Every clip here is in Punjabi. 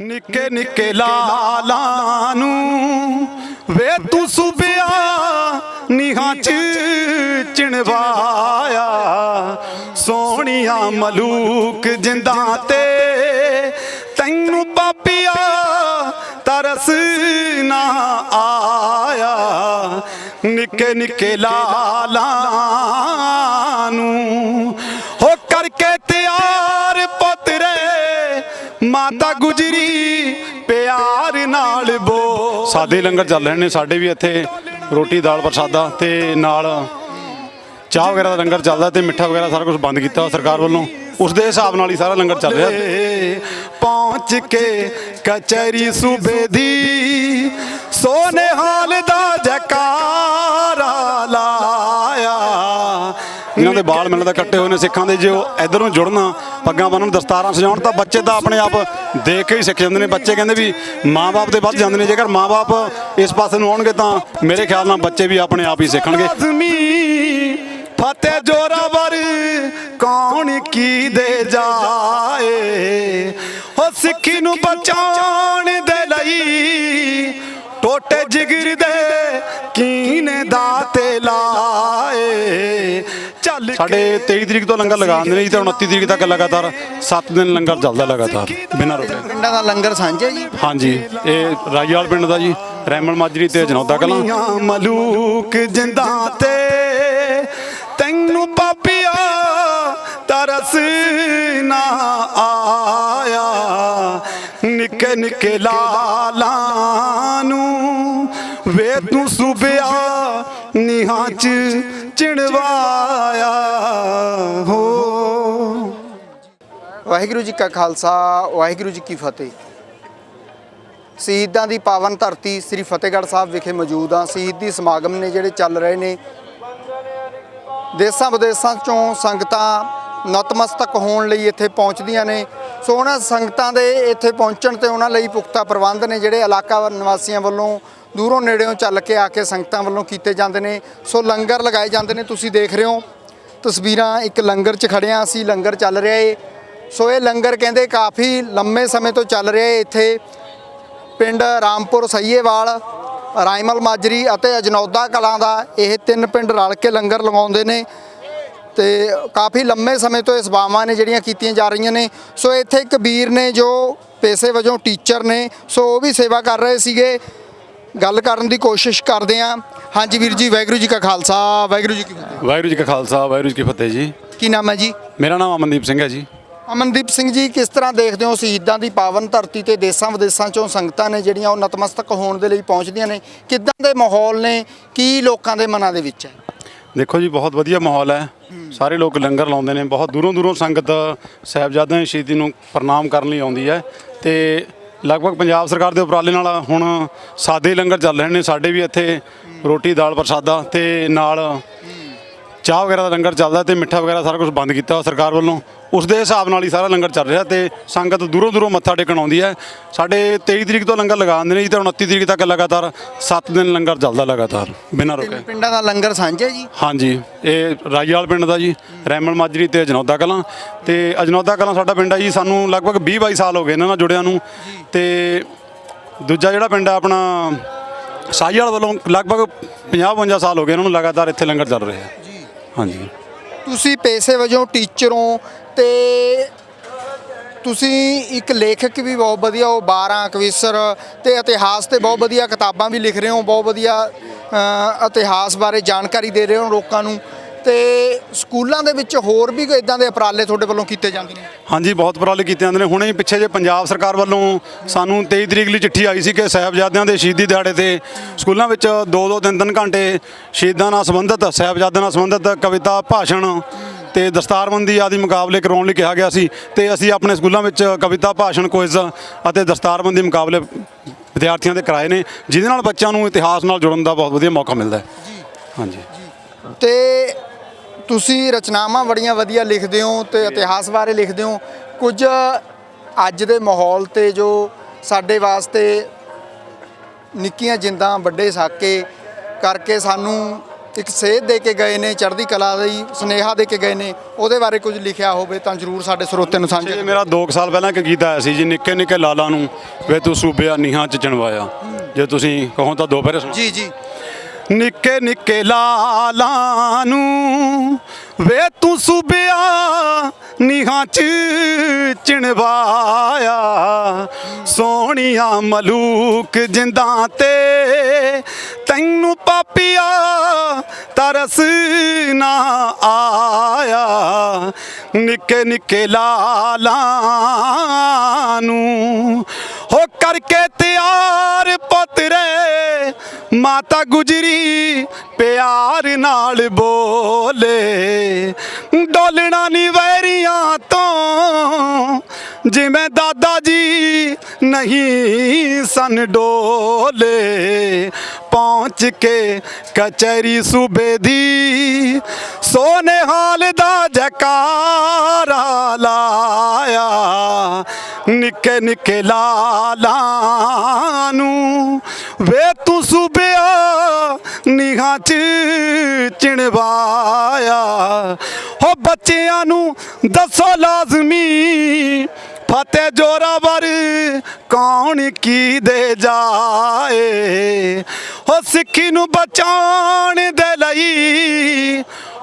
ਨਿੱਕੇ ਨਿੱਕੇ ਲਾਲਾਂ ਨੂੰ ਵੇ ਤੂੰ ਸੁਬਿਆ ਨੀਹਾਂ ਚ ਚਿਣਵਾਇਆ। ਸੋਹਣੀਆਂ ਮਲੂਕ ਜਿੰਦਾਂ ਤੇ ਤੈਨੂੰ ਪਾਪੀਆ ਤਰਸ ਨਾ ਆਇਆ। ਨਿੱਕੇ ਨਿੱਕੇ ਲਾਲਾਂ ਨੂੰ ਮਾਤਾ ਗੁਜਰੀ ਪਿਆਰ ਨਾਲ ਬੋ। ਸਾਦੇ ਲੰਗਰ ਚੱਲ ਰਹੇ ਨੇ ਸਾਡੇ ਵੀ ਇੱਥੇ ਰੋਟੀ ਦਾਲ ਪ੍ਰਸਾਦਾ ਤੇ ਨਾਲ ਚਾਹ ਵਗੈਰਾ ਦਾ ਲੰਗਰ ਚੱਲਦਾ ਤੇ ਮਿੱਠਾ ਵਗੈਰਾ ਸਾਰਾ ਕੁਝ ਬੰਦ ਕੀਤਾ ਸਰਕਾਰ ਵੱਲੋਂ। ਉਸ ਦੇ ਹਿਸਾਬ ਨਾਲ ਹੀ ਸਾਰਾ ਲੰਗਰ ਚੱਲ ਰਿਹਾ। ਪਹੁੰਚ ਕੇ ਕਚਹਿਰੀ ਸੂਬੇ ਦੀ ਸੋਨੇ ਹਾਲ ਦਾ ਜਕਾਰਾ। ਦੇ ਬਾਲ ਮਿਲਦਾ ਕੱਟੇ ਹੋਏ ਨੇ ਸਿੱਖਾਂ ਦੇ। ਜੇ ਉਹ ਇਧਰ ਨੂੰ ਜੁੜਨ ਪੱਗਾਂ ਬੰਨਣ ਦਸਤਾਰਾਂ ਸਜਾਉਣ, ਤਾਂ ਬੱਚੇ ਤਾਂ ਆਪਣੇ ਆਪ ਦੇਖ ਕੇ ਹੀ ਸਿੱਖ ਜਾਂਦੇ ਨੇ। ਬੱਚੇ ਕਹਿੰਦੇ ਵੀ ਮਾਂ-ਬਾਪ ਦੇ ਵੱਧ ਜਾਂਦੇ ਨੇ। ਜੇਕਰ ਮਾਂ-ਬਾਪ ਇਸ ਪਾਸੇ ਨੂੰ ਆਉਣਗੇ, ਤਾਂ ਮੇਰੇ ਖਿਆਲ ਨਾਲ ਬੱਚੇ ਵੀ ਆਪਣੇ ਆਪ ਹੀ ਸਿੱਖਣਗੇ। ਫਤਿਹ ਜੋਰਾਵਰ ਕੌਣ ਕੀ ਦੇ ਜਾਏ? ਹੋ ਸਿੱਖੀ ਨੂੰ ਬਚਾਉਣ ਦੇ ਲਈ ਟੋਟੇ ਜਿਗਰ ਦੇ ਕੀਨੇ ਦਾਤੇ ਲਾਏ। ਚੱਲ ਸਾਡੇ 23 ਤਰੀਕ ਤੋਂ ਲੰਗਰ ਲਗਾਉਂਦੇ ਨੇ ਜੀ ਤੇ 29 ਤਰੀਕ ਤੱਕ ਲਗਾਤਾਰ 7 ਦਿਨ ਲੰਗਰ ਚੱਲਦਾ ਲਗਾਤਾਰ ਬਿਨਾਂ ਰੁਕੇ। ਪਿੰਡਾਂ ਦਾ ਲੰਗਰ ਸਾਂਝਾ ਜੀ? ਹਾਂਜੀ ਇਹ ਰਾਜਵਾਲ ਪਿੰਡ ਦਾ ਜੀ ਰੈਮਲ ਮਾਜਰੀ ਤੇ ਜਨੌਦਾ ਕਲਾਂ। ਮਲੂਕ ਜਿੰਦਾਂ ਤੇ ਤੈਨੂੰ ਪਾਪੀਆ ਤਰਸ ਨਾ ਆਇਆ। ਨਿੱਕੇ ਨਿੱਕੇ ਲਾਲਾਂ ਨੂੰ ਵੇ ਤੂੰ ਸੁਬਿਆ ਨੀਹਾਂ ਚ ਚਿਣਵਾਇਆ ਹੋ। ਵਾਹਿਗੁਰੂ ਜੀ ਕਾ ਖਾਲਸਾ, ਵਾਹਿਗੁਰੂ ਜੀ ਕੀ ਫਤਿਹ। ਸ਼ਹੀਦਾਂ ਦੀ ਪਾਵਨ ਧਰਤੀ ਸ੍ਰੀ ਫਤਿਹਗੜ੍ਹ ਸਾਹਿਬ ਵਿਖੇ ਮੌਜੂਦ ਆ। ਸ਼ਹੀਦੀ ਸਮਾਗਮ ਨੇ ਜਿਹੜੇ ਚੱਲ ਰਹੇ ਨੇ, ਦੇਸਾਂ ਵਿਦੇਸਾਂ ਚੋਂ ਸੰਗਤਾਂ ਨਤਮਸਤਕ ਹੋਣ ਲਈ ਇੱਥੇ ਪਹੁੰਚਦੀਆਂ ਨੇ। ਸੋ ਉਹਨਾਂ ਸੰਗਤਾਂ ਦੇ ਇੱਥੇ ਪਹੁੰਚਣ ਤੇ ਉਹਨਾਂ ਲਈ ਪੁਖਤਾ ਪ੍ਰਬੰਧ ਨੇ ਜਿਹੜੇ ਇਲਾਕਾ ਨਿਵਾਸੀਆਂ ਵੱਲੋਂ ਦੂਰੋਂ ਨੇੜਿਓਂ ਚੱਲ ਕੇ ਆ ਕੇ ਸੰਗਤਾਂ ਵੱਲੋਂ ਕੀਤੇ ਜਾਂਦੇ ਨੇ। ਸੋ ਲੰਗਰ ਲਗਾਏ ਜਾਂਦੇ ਨੇ, ਤੁਸੀਂ ਦੇਖ ਰਹੇ ਹੋ। ਤਸਵੀਰਾਂ ਇੱਕ ਲੰਗਰ 'ਚ ਖੜਿਆ ਅਸੀਂ, ਲੰਗਰ ਚੱਲ ਰਿਹਾ ਏ। ਸੋ ਇਹ ਲੰਗਰ ਕਹਿੰਦੇ ਕਾਫੀ ਲੰਮੇ ਸਮੇਂ ਤੋਂ ਚੱਲ ਰਿਹਾ ਏ ਇੱਥੇ। ਪਿੰਡ ਰਾਮਪੁਰ ਸਈਏਵਾਲ, ਰਾਈਮਲ ਮਾਜਰੀ ਅਤੇ ਅਜਨੌਦਾ ਕਲਾਂ ਦਾ ਇਹ ਤਿੰਨ ਪਿੰਡ ਰਲ ਕੇ ਲੰਗਰ ਲਗਾਉਂਦੇ ਨੇ। ਤੇ ਕਾਫੀ ਲੰਮੇ ਸਮੇਂ ਤੋਂ ਇਹ ਸੇਵਾਵਾਂ ਨੇ ਜਿਹੜੀਆਂ ਕੀਤੀਆਂ ਜਾ ਰਹੀਆਂ ਨੇ। ਸੋ ਇੱਥੇ ਇੱਕ ਵੀਰ ਨੇ ਜੋ ਪੇਸ਼ੇ ਵਜੋਂ ਟੀਚਰ ਨੇ, ਸੋ ਉਹ ਵੀ ਸੇਵਾ ਕਰ ਰਹੇ ਸੀਗੇ। ਗੱਲ ਕਰਨ ਦੀ ਕੋਸ਼ਿਸ਼ ਕਰਦੇ ਆਂ ਹਾਂਜੀ ਵੀਰ ਜੀ ਵਾਹਿਗੁਰੂ ਜੀ ਕਾ ਖਾਲਸਾ। ਵਾਹਿਗੁਰੂ ਜੀ ਕੀ ਫਤਿਹ। ਵਾਹਿਗੁਰੂ ਜੀ ਕਾ ਖਾਲਸਾ ਵਾਹਿਗੁਰੂ ਜੀ ਕੀ ਫਤਿਹ ਜੀ। ਕੀ ਨਾਮ ਹੈ ਜੀ? ਮੇਰਾ ਨਾਮ ਅਮਨਦੀਪ ਸਿੰਘ ਹੈ ਜੀ। ਅਮਨਦੀਪ ਸਿੰਘ ਜੀ ਕਿਸ ਤਰ੍ਹਾਂ ਦੇਖਦੇ ਹੋ ਸ਼ਹੀਦਾਂ ਦੀ ਪਾਵਨ ਧਰਤੀ ਤੇ ਦੇਸਾਂ ਵਿਦੇਸਾਂ ਚੋਂ ਸੰਗਤਾਂ ਨੇ ਜਿਹੜੀਆਂ ਉਹ ਨਤਮਸਤਕ ਹੋਣ ਦੇ ਲਈ ਪਹੁੰਚਦੀਆਂ ਨੇ? ਕਿੱਦਾਂ ਦੇ ਮਾਹੌਲ ਨੇ? ਕੀ ਲੋਕਾਂ ਦੇ ਮਨਾਂ ਦੇ ਵਿੱਚ ਹੈ? ਦੇਖੋ ਜੀ ਬਹੁਤ ਵਧੀਆ ਮਾਹੌਲ ਹੈ। ਸਾਰੇ ਲੋਕ ਲੰਗਰ ਲਾਉਂਦੇ ਨੇ। ਬਹੁਤ ਦੂਰੋਂ ਦੂਰੋਂ ਸੰਗਤ ਸਾਹਿਬਜ਼ਾਦਿਆਂ ਦੀ ਸ਼ਹੀਦੀ ਨੂੰ ਪ੍ਰਣਾਮ ਕਰਨ ਲਈ ਆਉਂਦੀ ਹੈ। ਤੇ ਲਗਭਗ ਪੰਜਾਬ ਸਰਕਾਰ ਦੇ ਉਪਰਾਲੇ ਨਾਲ ਹੁਣ ਸਾਦੇ ਲੰਗਰ ਚੱਲ ਰਹੇ ਨੇ। ਸਾਡੇ ਵੀ ਇੱਥੇ ਰੋਟੀ, ਦਾਲ ਪ੍ਰਸਾਦਾ ਤੇ ਨਾਲ ਚਾਹ ਵਗੈਰਾ ਦਾ ਲੰਗਰ ਚੱਲਦਾ ਤੇ ਮਿੱਠਾ ਵਗੈਰਾ ਸਾਰਾ ਕੁਝ ਬੰਦ ਕੀਤਾ ਸਰਕਾਰ ਵੱਲੋਂ। ਉਸ ਦੇ ਹਿਸਾਬ ਨਾਲ ਹੀ ਸਾਰਾ ਲੰਗਰ ਚੱਲ ਰਿਹਾ ਤੇ ਸੰਗਤ ਦੂਰੋਂ ਦੂਰੋਂ ਮੱਥਾ ਟੇਕਣ ਆਉਂਦੀ ਹੈ। ਸਾਡੇ 23 ਤਰੀਕ ਤੋਂ ਲੰਗਰ ਲਗਾਉਂਦੇ ਨੇ ਜੀ ਤੇ 29 ਤਰੀਕ ਤੱਕ ਲਗਾਤਾਰ 7 ਦਿਨ ਲੰਗਰ ਚੱਲਦਾ ਲਗਾਤਾਰ ਬਿਨਾਂ ਰੁਕੇ। ਪਿੰਡਾਂ ਦਾ ਲੰਗਰ ਸਾਂਝਾ ਜੀ? ਹਾਂਜੀ ਇਹ ਰਾਜਵਾਲ ਪਿੰਡ ਦਾ ਜੀ ਰੈਮਲ ਮਾਜਰੀ ਤੇ ਅਜਨੌਦਾ ਕਲਾਂ। ਤੇ ਅਜਨੌਦਾ ਕਲਾਂ ਸਾਡਾ ਪਿੰਡ ਹੈ ਜੀ ਸਾਨੂੰ ਲਗਭਗ 20 22 ਸਾਲ ਹੋ ਗਏ ਇਹਨਾਂ ਨਾਲ ਜੁੜਿਆਂ ਨੂੰ। ਤੇ ਦੂਜਾ ਜਿਹੜਾ ਪਿੰਡ ਹੈ ਆਪਣਾ ਸਾਹੀਵਾਲ ਵੱਲੋਂ ਲਗਭਗ 50 52 ਸਾਲ ਹੋ ਗਏ ਇਹਨਾਂ ਨੂੰ ਲਗਾਤਾਰ ਇੱਥੇ ਲੰਗਰ ਚੱਲ ਰਿਹਾ। ਜੀ। ਹਾਂਜੀ। ਤੁਸੀਂ ਪੇਸ਼ੇ ਵਜੋਂ ਟੀਚਰ ਹੋ ਤੇ ਤੁਸੀਂ ਇੱਕ ਲੇਖਕ ਵੀ ਬਹੁਤ ਵਧੀਆ ਹੋ 12 ਕਵਿਸਰ ਤੇ ਇਤਿਹਾਸ ਤੇ ਬਹੁਤ ਵਧੀਆ ਕਿਤਾਬਾਂ ਵੀ ਲਿਖ ਰਹੇ ਹੋ, ਬਹੁਤ ਵਧੀਆ ਇਤਿਹਾਸ ਬਾਰੇ ਜਾਣਕਾਰੀ ਦੇ ਰਹੇ ਹੋ ਲੋਕਾਂ ਨੂੰ ਤੇ ਸਕੂਲਾਂ ਦੇ ਵਿੱਚ ਹੋਰ ਵੀ ਇਦਾਂ ਦੇ ਉਪਰਾਲੇ ਤੁਹਾਡੇ ਵੱਲੋਂ ਕੀਤੇ ਜਾਂਦੇ ਨੇ? ਹਾਂਜੀ, ਬਹੁਤ ਉਪਰਾਲੇ ਕੀਤੇ ਜਾਂਦੇ ਨੇ। ਹੁਣੇ ਹੀ ਪਿੱਛੇ ਜੇ ਪੰਜਾਬ ਸਰਕਾਰ ਵੱਲੋਂ ਸਾਨੂੰ 23 ਤਰੀਕ ਲਈ ਚਿੱਠੀ ਆਈ ਸੀ ਕਿ ਸਾਹਿਬਜ਼ਾਦਿਆਂ ਦੇ ਸ਼ਹੀਦੀ ਦਿਹਾੜੇ ਤੇ ਸਕੂਲਾਂ ਵਿੱਚ 2-2 3-3 ਘੰਟੇ ਸ਼ਹੀਦਾਂ ਨਾਲ ਸੰਬੰਧਿਤ, ਸਾਹਿਬਜ਼ਾਦਿਆਂ ਨਾਲ ਸੰਬੰਧਿਤ ਕਵਿਤਾ, ਭਾਸ਼ਣ ਤੇ ਦਸਤਾਰਬੰਦੀ ਆਦਿ ਮੁਕਾਬਲੇ ਕਰਾਉਣ ਲਈ ਕਿਹਾ ਗਿਆ ਸੀ ਤੇ ਅਸੀਂ ਆਪਣੇ ਸਕੂਲਾਂ ਵਿੱਚ ਕਵਿਤਾ, ਭਾਸ਼ਣ, ਕੁਇਜ਼ ਅਤੇ ਦਸਤਾਰਬੰਦੀ ਮੁਕਾਬਲੇ ਵਿਦਿਆਰਥੀਆਂ ਦੇ ਕਰਾਏ ਨੇ, ਜਿਹਦੇ ਨਾਲ ਬੱਚਿਆਂ ਨੂੰ ਇਤਿਹਾਸ ਨਾਲ ਜੁੜਨ ਦਾ ਬਹੁਤ ਵਧੀਆ ਮੌਕਾ ਮਿਲਦਾ ਹੈ। ਹਾਂਜੀ। ਤੇ ਤੁਸੀਂ ਰਚਨਾਵਾਂ ਬੜੀਆਂ ਵਧੀਆ ਲਿਖਦੇ ਹੋ ਤੇ ਇਤਿਹਾਸ ਬਾਰੇ ਲਿਖਦੇ ਹੋ। ਕੁਝ ਅੱਜ ਦੇ ਮਾਹੌਲ ਤੇ ਜੋ ਸਾਡੇ ਵਾਸਤੇ ਨਿੱਕੀਆਂ ਜਿੰਦਾਂ ਵੱਡੇ ਸਾਕੇ ਕਰਕੇ ਸਾਨੂੰ ਇੱਕ ਸੇਧ ਦੇ ਕੇ ਗਏ ਨੇ ਚੜ੍ਹਦੀ ਕਲਾ ਦੀ ਸੁਨੇਹਾ ਦੇ ਕੇ ਗਏ ਨੇ ਉਹਦੇ ਬਾਰੇ ਕੁਝ ਲਿਖਿਆ ਹੋਵੇ ਤਾਂ ਜਰੂਰ ਸਾਡੇ ਸਰੋਤਿਆਂ ਨੂੰ ਸਾਂਝਾ ਇਹ ਮੇਰਾ 2 ਸਾਲ ਪਹਿਲਾਂ ਇੱਕ ਗੀਤ ਆਇਆ ਸੀ ਜੀ ਨਿੱਕੇ ਨਿੱਕੇ ਲਾਲਾਂ ਨੂੰ ਵੇ ਤੂੰ ਸੂਬਿਆ ਨੀਹਾਂ ਚ ਚਣਵਾਇਆ। ਜੇ ਤੁਸੀਂ ਕਹੋ ਤਾਂ ਦੋ ਫੇਰੇ ਸੁਣੋ। ਜੀ ਜੀ। ਨਿੱਕੇ ਨਿੱਕੇ ਲਾਲਾਂ ਨੂੰ ਵੇ ਤੂੰ ਸੁਬਿਆ ਨੀਹਾਂ ਚ ਚਿਣਵਾਇਆ। ਸੋਹਣੀਆਂ ਮਲੂਕ ਜਿੰਦਾਂ ਤੇ ਤੈਨੂੰ ਪਾਪੀਆ ਤਰਸ ਨਾ ਆਇਆ। ਨਿੱਕੇ ਨਿੱਕੇ ਲਾਲਾਂ ਨੂੰ ਹੋ ਕਰਕੇ ਤਿਆਰ ਪੁੱਤਰੇ, ਮਾਤਾ ਗੁਜਰੀ ਪਿਆਰ ਨਾਲ ਬੋਲੇ। ਡੋਲਣਾ ਨੀ ਵੈਰੀਆਂ ਤੋਂ, ਜਿਵੇਂ ਦਾਦਾ ਜੀ ਨਹੀਂ ਸਨ ਡੋਲੇ। ਪਹੁੰਚ ਕੇ ਕਚਹਿਰੀ ਸੂਬੇ ਦੀ ਸੋਨੇ ਹਾਲ ਦਾ ਜਕਾਰਾ ਲਾਇਆ। ਨਿੱਕੇ ਨਿੱਕੇ ਲਾਲਾਂ ਨੂੰ ਵੇ ਤੂੰ ਸੂਬਿਆ ਨਿਗਾਹ ਚ ਚਿਣਵਾਇਆ। ਹੋ ਬੱਚਿਆਂ ਨੂੰ ਦੱਸੋ ਲਾਜ਼ਮੀ ਫਤਿਹ ਜੋਰਾਵਰ ਕੌਣ ਕੀ ਦੇ ਜਾਏ। ਹੋ ਸਿੱਖੀ ਨੂੰ ਬਚਾਉਣ ਦੇ ਲਈ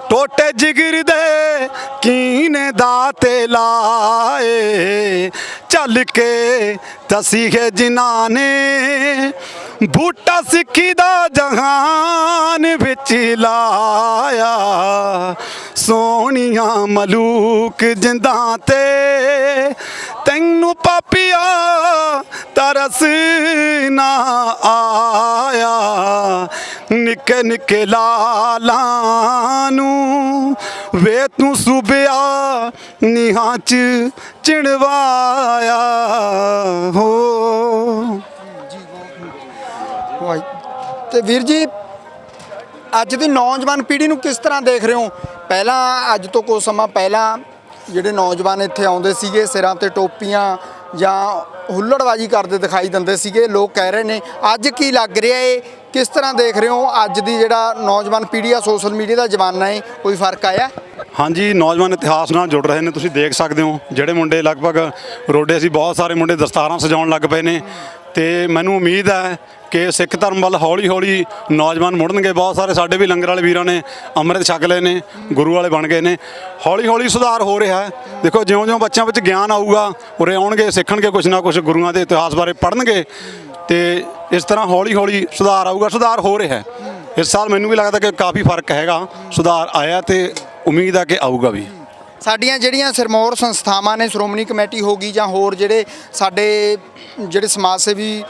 ਟੋਟੇ ਜਿਗਰ ਦੇ ਕੀਨੇ ਦਾਤੇ ਲਾਏ। ਚੱਲ ਕੇ ਤਸੀਹੇ ਜਿਨ੍ਹਾਂ ਨੇ ਬੂਟਾ ਸਿੱਖੀ ਦਾ ਜਹਾਨ ਵਿੱਚ ਲਾਇਆ। ਸੋਹਣੀਆਂ ਮਲੂਕ ਜਿੰਦਾਂ ਤੇ ਤੈਨੂੰ ਪਾਪੀਆ ਤਰਸ ਨਾ ਆਇਆ। ਨਿੱਕੇ ਨਿੱਕੇ ਲਾਲਾਂ ਨੂੰ ਵੇ ਤੂੰ ਸੁਬਿਆ ਨੀਹਾਂ ਚ ਚਿਣਵਾਇਆ ਹੋ। ਤੇ ਵੀਰ ਜੀ, ਅੱਜ ਦੀ ਨੌਜਵਾਨ ਪੀੜ੍ਹੀ ਨੂੰ ਕਿਸ ਤਰ੍ਹਾਂ ਦੇਖ ਰਹੇ ਹੋ? ਪਹਿਲਾਂ, ਅੱਜ ਤੋਂ ਕੁਝ ਸਮਾਂ ਪਹਿਲਾਂ ਜਿਹੜੇ ਨੌਜਵਾਨ ਇੱਥੇ ਆਉਂਦੇ ਸੀਗੇ, ਸਿਰਾਂ ਤੇ ਟੋਪੀਆਂ ਜਾਂ ਹੁੱਲੜਬਾਜੀ ਕਰਦੇ ਦਿਖਾਈ ਦਿੰਦੇ ਸੀਗੇ, ਲੋਕ ਕਹਿ ਰਹੇ ਨੇ, ਅੱਜ ਕੀ ਲੱਗ ਰਿਹਾ ਏ? ਕਿਸ ਤਰ੍ਹਾਂ ਦੇਖ ਰਹੇ ਹੋ ਅੱਜ ਦੀ ਜਿਹੜਾ ਨੌਜਵਾਨ ਪੀੜ੍ਹੀ ਆ, ਸੋਸ਼ਲ ਮੀਡੀਆ ਦਾ ਜ਼ਮਾਨਾ ਏ, ਕੋਈ ਫ਼ਰਕ ਆਇਆ? ਹਾਂਜੀ, ਨੌਜਵਾਨ ਇਤਿਹਾਸ ਨਾਲ ਜੁੜ ਰਹੇ ਨੇ, ਤੁਸੀਂ ਦੇਖ ਸਕਦੇ ਹੋ, ਜਿਹੜੇ ਮੁੰਡੇ ਲਗਭਗ ਰੋਡੇ ਸੀ, ਬਹੁਤ ਸਾਰੇ ਮੁੰਡੇ ਦਸਤਾਰਾਂ ਸਜਾਉਣ ਲੱਗ ਪਏ ਨੇ ਤੇ ਮੈਨੂੰ ਉਮੀਦ ਹੈ ਕਿ ਸਿੱਖ ਧਰਮ ਵੱਲ ਹੌਲੀ ਹੌਲੀ ਨੌਜਵਾਨ ਮੁੜਨਗੇ। ਬਹੁਤ ਸਾਰੇ ਸਾਡੇ ਵੀ ਲੰਗਰ ਵਾਲੇ ਵੀਰਾਂ ਨੇ ਅੰਮ੍ਰਿਤ ਛਕ ਲਏ ਨੇ, ਗੁਰੂ ਵਾਲੇ ਬਣ ਗਏ ਨੇ। ਹੌਲੀ ਹੌਲੀ ਸੁਧਾਰ ਹੋ ਰਿਹਾ ਹੈ। ਦੇਖੋ, ਜਿਉਂ-ਜਿਉਂ ਬੱਚਿਆਂ ਵਿੱਚ ਗਿਆਨ ਆਊਗਾ, ਉਰੇ ਆਉਣਗੇ, ਸਿੱਖਣਗੇ ਕੁਝ ਨਾ ਕੁਝ ਗੁਰੂਆਂ ਦੇ ਇਤਿਹਾਸ ਬਾਰੇ ਪੜ੍ਹਨਗੇ। ਤੇ ਇਸ ਤਰ੍ਹਾਂ ਹੌਲੀ ਹੌਲੀ ਸੁਧਾਰ ਆਊਗਾ, ਸੁਧਾਰ ਹੋ ਰਿਹਾ ਹੈ। ਇਸ ਸਾਲ ਮੈਨੂੰ ਵੀ ਲੱਗਦਾ ਕਿ ਕਾਫੀ ਫ਼ਰਕ ਹੈਗਾ, ਸੁਧਾਰ ਆਇਆ ਤੇ ਉਮੀਦ ਆ ਕਿ ਆਊਗਾ ਵੀ। ਸਾਡੀਆਂ ਜਿਹੜੀਆਂ ਸਿਰਮੌਰ ਸੰਸਥਾਵਾਂ ਨੇ, ਸ਼੍ਰੋਮਣੀ ਕਮੇਟੀ ਹੋ ਗਈ ਜਾਂ ਹੋਰ ਜਿਹੜੇ ਸਾਡੇ, ਜਿਹੜੇ ਸਮਾਜ ਸੇਵੀ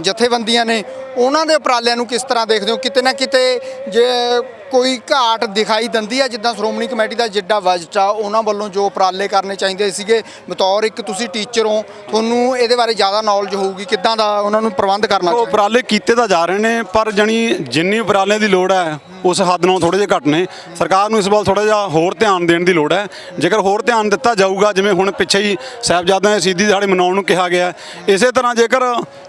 ਜਥੇਬੰਦੀਆਂ ਨੇ ਉਹਨਾਂ ਦੇ ਉਪਰਾਲਿਆਂ ਨੂੰ ਕਿਸ ਤਰ੍ਹਾਂ ਦੇਖਦੇ ਹੋ? ਕਿਤੇ ਨਾ ਕਿਤੇ ਜੇ ਕੋਈ ਘਾਟ ਦਿਖਾਈ ਦਿੰਦੀ ਹੈ ਜਿੱਦਾਂ ਸ਼੍ਰੋਮਣੀ ਕਮੇਟੀ ਦਾ ਜਿੱਡਾ ਬਜਟ ਆ ਉਹਨਾਂ ਵੱਲੋਂ ਜੋ ਉਪਰਾਲੇ ਕਰਨੇ ਚਾਹੀਦੇ ਸੀਗੇ ਬਤੌਰ ਇੱਕ ਤੁਸੀਂ ਟੀਚਰ ਹੋ ਤੁਹਾਨੂੰ ਇਹਦੇ ਬਾਰੇ ਜ਼ਿਆਦਾ ਨੌਲੇਜ ਹੋਊਗੀ ਕਿੱਦਾਂ ਦਾ ਉਹਨਾਂ ਨੂੰ ਪ੍ਰਬੰਧ ਕਰਨਾ ਚਾਹੀਦਾ? ਉਪਰਾਲੇ ਕੀਤੇ ਤਾਂ ਜਾ ਰਹੇ ਨੇ ਪਰ ਜਣੀ ਜਿੰਨੀ ਉਪਰਾਲਿਆਂ ਦੀ ਲੋੜ ਹੈ ਉਸ ਹੱਦ ਨਾਲੋਂ ਥੋੜੇ ਜਿਹੇ ਘੱਟ ਨੇ। ਸਰਕਾਰ ਨੂੰ ਇਸ ਵੱਲ ਥੋੜਾ ਜਿਹਾ ਹੋਰ ਧਿਆਨ ਦੇਣ ਦੀ ਲੋੜ ਹੈ। ਜੇਕਰ ਹੋਰ ਧਿਆਨ ਦਿੱਤਾ ਜਾਊਗਾ ਜਿਵੇਂ ਹੁਣ ਪਿੱਛੇ ਹੀ ਸਾਹਿਬਜ਼ਾਦਿਆਂ ਦੀ ਸ਼ਹੀਦੀ ਦਿਹਾੜੇ ਮਨਾਉਣ ਨੂੰ ਕਿਹਾ ਗਿਆ ਇਸੇ ਤਰ੍ਹਾਂ ਜੇਕਰ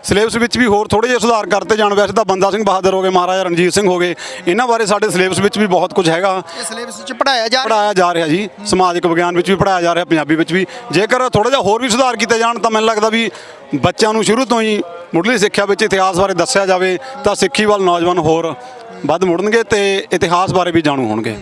ਸਿਲੇਬਸ ਵਿੱਚ ਵੀ ਹੋਰ ਥੋੜੇ ਜਿਹੇ ਸੁਧਾਰ ਕਰਤੇ ਜਾਣ। ਵੈਸੇ ਤਾਂ ਬੰਦਾ ਸਿੰਘ ਬਹਾਦਰ ਹੋ ਗਏ ਮਹਾਰਾਜਾ ਰਣਜੀਤ ਸਿੰਘ ਹੋ ਗਏ ਇਹਨਾਂ ਬਾਰੇ ਸਾਡੇ ਸਿਲੇਬਸ ਵਿੱਚ ਵੀ ਬਹੁਤ ਕੁਝ ਹੈਗਾ। ਸਿਲੇਬਸ 'ਚ ਪੜਾਇਆ ਜਾ ਰਿਹਾ। ਪੜਾਇਆ ਜਾ ਰਿਹਾ ਜੀ ਸਮਾਜਿਕ ਵਿਗਿਆਨ ਵਿੱਚ ਵੀ ਪੜਾਇਆ ਜਾ ਰਿਹਾ ਪੰਜਾਬੀ ਵਿੱਚ ਵੀ। ਜੇਕਰ ਥੋੜਾ ਜਿਹਾ ਹੋਰ ਵੀ ਸੁਧਾਰ ਕੀਤੇ ਜਾਣ ਤਾਂ ਮੈਨੂੰ ਲੱਗਦਾ ਵੀ ਬੱਚਿਆਂ ਨੂੰ ਸ਼ੁਰੂ ਤੋਂ ਹੀ ਮੁੱਢਲੀ ਸਿੱਖਿਆ ਵਿੱਚ ਇਤਿਹਾਸ ਬਾਰੇ ਦੱਸਿਆ ਜਾਵੇ ਤਾਂ ਸਿੱਖੀ ਵੱਲ ਨੌਜਵਾਨ ਹੋਰ ਵੱਧ ਮੁੜਨਗੇ ਤੇ ਇਤਿਹਾਸ ਬਾਰੇ ਵੀ ਜਾਣੂ ਹੋਣਗੇ।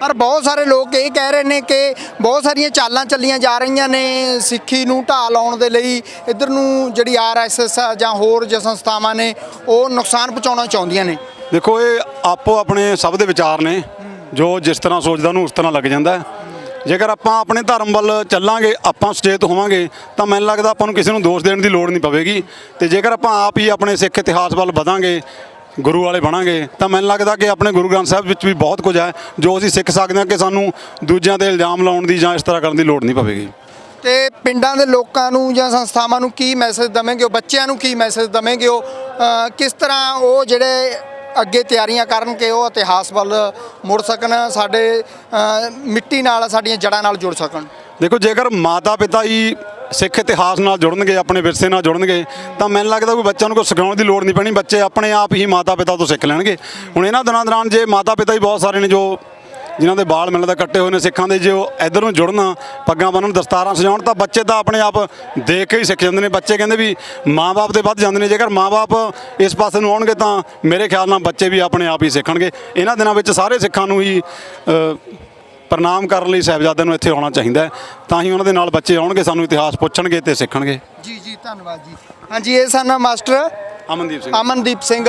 ਪਰ ਬਹੁਤ ਸਾਰੇ ਲੋਕ ਇਹ ਕਹਿ ਰਹੇ ਨੇ ਕਿ ਬਹੁਤ ਸਾਰੀਆਂ ਚਾਲਾਂ ਚੱਲੀਆਂ ਜਾ ਰਹੀਆਂ ਨੇ ਸਿੱਖੀ ਨੂੰ ਢਾਹ ਲਾਉਣ ਦੇ ਲਈ। ਇਧਰ ਨੂੰ ਜਿਹੜੀ ਆਰਐਸਐਸ ਜਾਂ ਹੋਰ ਜੋ ਸੰਸਥਾਵਾਂ ਨੇ, ਉਹ ਨੁਕਸਾਨ ਪਹੁੰਚਾਉਣਾ ਚਾਹੁੰਦੀਆਂ ਨੇ। ਦੇਖੋ, ਇਹ ਆਪੋ ਆਪਣੇ ਸਭ ਦੇ ਵਿਚਾਰ ਨੇ। ਜੋ ਜਿਸ ਤਰ੍ਹਾਂ ਸੋਚਦਾ ਉਹਨੂੰ ਉਸ ਤਰ੍ਹਾਂ ਲੱਗ ਜਾਂਦਾ ਜੇਕਰ ਆਪਾਂ ਆਪਣੇ ਧਰਮ ਵੱਲ ਚੱਲਾਂਗੇ, ਆਪਾਂ ਸੁਚੇਤ ਹੋਵਾਂਗੇ, ਤਾਂ ਮੈਨੂੰ ਲੱਗਦਾ ਆਪਾਂ ਨੂੰ ਕਿਸੇ ਨੂੰ ਦੋਸ਼ ਦੇਣ ਦੀ ਲੋੜ ਨਹੀਂ ਪਵੇਗੀ। ਤੇ ਜੇਕਰ ਆਪਾਂ ਆਪ ਹੀ ਆਪਣੇ ਸਿੱਖ ਇਤਿਹਾਸ ਵੱਲ ਵਧਾਂਗੇ ਗੁਰੂ ਵਾਲੇ ਬਣਾਂਗੇ ਤਾਂ ਮੈਨੂੰ ਲੱਗਦਾ ਕਿ ਆਪਣੇ ਗੁਰੂ ਗ੍ਰੰਥ ਸਾਹਿਬ ਵਿੱਚ ਵੀ ਬਹੁਤ ਕੁਝ ਹੈ ਜੋ ਅਸੀਂ ਸਿੱਖ ਸਕਦੇ ਹਾਂ ਕਿ ਸਾਨੂੰ ਦੂਜਿਆਂ ਤੇ ਇਲਜ਼ਾਮ ਲਾਉਣ ਦੀ ਜਾਂ ਇਸ ਤਰ੍ਹਾਂ ਕਰਨ ਦੀ ਲੋੜ ਨਹੀਂ ਪਵੇਗੀ। ਤੇ ਪਿੰਡਾਂ ਦੇ ਲੋਕਾਂ ਨੂੰ ਜਾਂ ਸੰਸਥਾਵਾਂ ਨੂੰ ਕੀ ਮੈਸੇਜ ਦਵੇਂਗੇ? ਉਹ ਬੱਚਿਆਂ ਨੂੰ ਕੀ ਮੈਸੇਜ ਦਵੇਂਗੇ? ਉਹ ਕਿਸ ਤਰ੍ਹਾਂ ਉਹ ਜਿਹੜੇ ਅੱਗੇ ਤਿਆਰੀਆਂ ਕਰਨ ਕਿ ਉਹ ਇਤਿਹਾਸ ਵੱਲ ਮੁੜ ਸਕਣ ਸਾਡੇ ਮਿੱਟੀ ਨਾਲ ਸਾਡੀਆਂ ਜੜ੍ਹਾਂ ਨਾਲ ਜੁੜ ਸਕਣ? ਦੇਖੋ ਜੇਕਰ ਮਾਤਾ ਪਿਤਾ ਹੀ ਸਿੱਖ ਇਤਿਹਾਸ ਨਾਲ ਜੁੜਨਗੇ, ਆਪਣੇ ਵਿਰਸੇ ਨਾਲ ਜੁੜਨਗੇ, ਤਾਂ ਮੈਨੂੰ ਲੱਗਦਾ ਕੋਈ ਬੱਚਿਆਂ ਨੂੰ ਕੋਈ ਸਿਖਾਉਣ ਦੀ ਲੋੜ ਨਹੀਂ ਪੈਣੀ। ਬੱਚੇ ਆਪਣੇ ਆਪ ਹੀ ਮਾਤਾ ਪਿਤਾ ਤੋਂ ਸਿੱਖ ਲੈਣਗੇ। ਹੁਣ ਇਹਨਾਂ ਦਿਨਾਂ ਦੌਰਾਨ ਜੇ ਮਾਤਾ ਪਿਤਾ ਹੀ ਬਹੁਤ ਸਾਰੇ ਨੇ ਜੋ ਜਿਨ੍ਹਾਂ ਦੇ ਬਾਲ ਮਿਲਣ ਦਾ ਕੱਟੇ ਹੋਏ ਨੇ ਸਿੱਖਾਂ ਦੇ, ਜੇ ਉਹ ਇੱਧਰ ਨੂੰ ਜੁੜਨ, ਪੱਗਾਂ ਬੰਨਣ ਦਸਤਾਰਾਂ ਸਜਾਉਣ, ਤਾਂ ਬੱਚੇ ਤਾਂ ਆਪਣੇ ਆਪ ਦੇਖ ਕੇ ਹੀ ਸਿੱਖ ਜਾਂਦੇ ਨੇ। ਬੱਚੇ ਕਹਿੰਦੇ ਵੀ ਮਾਂ-ਬਾਪ ਦੇ ਵੱਧ ਜਾਂਦੇ ਨੇ। ਜੇਕਰ ਮਾਂ-ਬਾਪ ਇਸ ਪਾਸੇ ਨੂੰ ਆਉਣਗੇ, ਤਾਂ ਮੇਰੇ ਖਿਆਲ ਨਾਲ ਬੱਚੇ ਵੀ ਆਪਣੇ ਆਪ ਹੀ ਸਿੱਖਣਗੇ। ਇਹਨਾਂ ਦਿਨਾਂ ਵਿੱਚ ਸਾਰੇ ਸਿੱਖਾਂ ਨੂੰ ਹੀ ਪ੍ਰਣਾਮ ਕਰਨ ਲਈ ਸਾਹਿਬਜ਼ਾਦਿਆਂ ਨੂੰ ਇੱਥੇ ਆਉਣਾ ਚਾਹੀਦਾ ਹੈ। ਤਾਂ ਹੀ ਉਹਨਾਂ ਦੇ ਨਾਲ ਬੱਚੇ ਆਉਣਗੇ ਸਾਨੂੰ ਇਤਿਹਾਸ ਪੁੱਛਣਗੇ ਤੇ ਸਿੱਖਣਗੇ। ਜੀ ਜੀ ਧੰਨਵਾਦ ਜੀ। ਹਾਂਜੀ ਇਹ ਸਨ ਮਾਸਟਰ ਅਮਨਦੀਪ ਸਿੰਘ। ਅਮਨਦੀਪ ਸਿੰਘ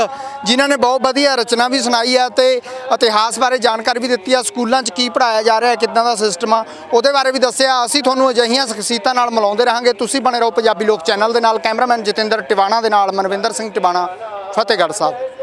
ਜਿਨ੍ਹਾਂ ਨੇ ਬਹੁਤ ਵਧੀਆ ਰਚਨਾ ਵੀ ਸੁਣਾਈ ਆ ਤੇ ਇਤਿਹਾਸ ਬਾਰੇ ਜਾਣਕਾਰੀ ਵੀ ਦਿੱਤੀ ਆ। ਸਕੂਲਾਂ 'ਚ ਕੀ ਪੜਾਇਆ ਜਾ ਰਿਹਾ ਹੈ ਕਿੱਦਾਂ ਦਾ ਸਿਸਟਮ ਆ ਉਹਦੇ ਬਾਰੇ ਵੀ ਦੱਸਿਆ। ਅਸੀਂ ਤੁਹਾਨੂੰ ਅਜਿਹੀਆਂ ਸ਼ਖਸੀਅਤਾਂ ਨਾਲ ਮਿਲਾਉਂਦੇ ਰਹਾਂਗੇ। ਤੁਸੀਂ ਬਣੇ ਰਹੋ ਪੰਜਾਬੀ ਲੋਕ ਚੈਨਲ ਦੇ ਨਾਲ। ਕੈਮਰਾਮੈਨ ਜਤਿੰਦਰ ਟਿਵਾਣਾ ਦੇ ਨਾਲ ਮਨਵਿੰਦਰ ਸਿੰਘ ਟਿਵਾਣਾ ਫਤਿਹਗੜ੍ਹ ਸਾਹਿਬ।